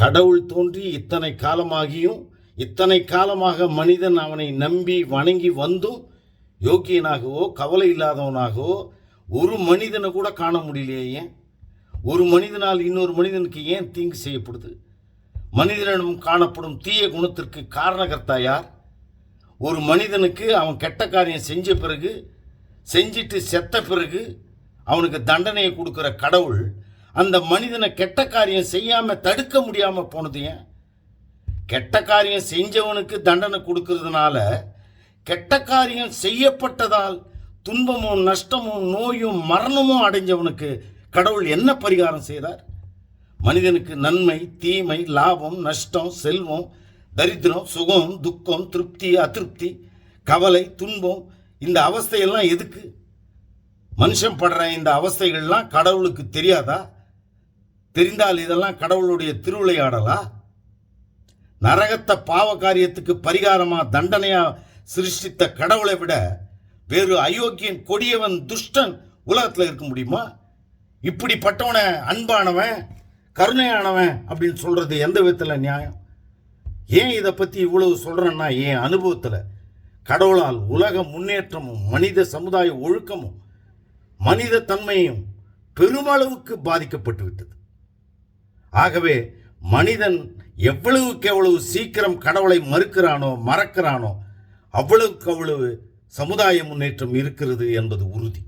கடவுள் தோன்றி இத்தனை காலமாகியும் இத்தனை காலமாக மனிதன் அவனை நம்பி வணங்கி வந்தும் யோக்கியனாகவோ கவலை இல்லாதவனாகவோ ஒரு மனிதனை கூட காண முடியலையே ஏன்? ஒரு மனிதனால் இன்னொரு மனிதனுக்கு ஏன் தீங்கு செய்யப்படுது? மனிதனிடம் காணப்படும் தீய குணத்திற்கு காரணகர்த்தா யார்? ஒரு மனிதனுக்கு அவன் கெட்ட காரியம் செஞ்ச பிறகு செஞ்சிட்டு செத்த பிறகு அவனுக்கு தண்டனையை கொடுக்குற கடவுள் அந்த மனிதனை கெட்ட காரியம் செய்யாம தடுக்க முடியாம போனது ஏன்? கெட்ட காரியம் செஞ்சவனுக்கு தண்டனை கொடுக்கறதுனால கெட்ட காரியம் செய்யப்பட்டதால் துன்பமும் நஷ்டமும் நோயும் மரணமும் அடைஞ்சவனுக்கு கடவுள் என்ன பரிகாரம் செய்தார்? மனிதனுக்கு நன்மை தீமை லாபம் நஷ்டம் செல்வம் தரித்திரம் சுகம் துக்கம் திருப்தி அதிருப்தி கவலை துன்பம் இந்த அவஸ்தையெல்லாம் எதுக்கு? மனுஷன் படுற இந்த அவஸ்தைகள்லாம் கடவுளுக்கு தெரியாதா? தெரிந்தால் இதெல்லாம் கடவுளுடைய திருவிளையாடலா? நரகத்தை பாவ காரியத்துக்கு பரிகாரமா தண்டனையா சிருஷ்டித்த கடவுளை விட வேறு அயோக்கியன் கொடியவன் துஷ்டன் உலகத்தில் இருக்க முடியுமா? இப்படிப்பட்டவனை அன்பானவன் கருணையானவன் அப்படின்னு சொல்றது எந்த விதத்தில் நியாயம்? ஏன் இதை பற்றி இவ்வளவு சொல்கிறேன்னா என் அனுபவத்தில் கடவுளால் உலக முன்னேற்றமும் மனித சமுதாய ஒழுக்கமும் மனித தன்மையும் பெருமளவுக்கு பாதிக்கப்பட்டு விட்டது. ஆகவே மனிதன் எவ்வளவுக்கு எவ்வளவு சீக்கிரம் கடவுளை மறுக்கிறானோ மறக்கிறானோ அவ்வளவுக்கு அவ்வளவு சமுதாய முன்னேற்றம் இருக்கிறது என்பது உறுதி.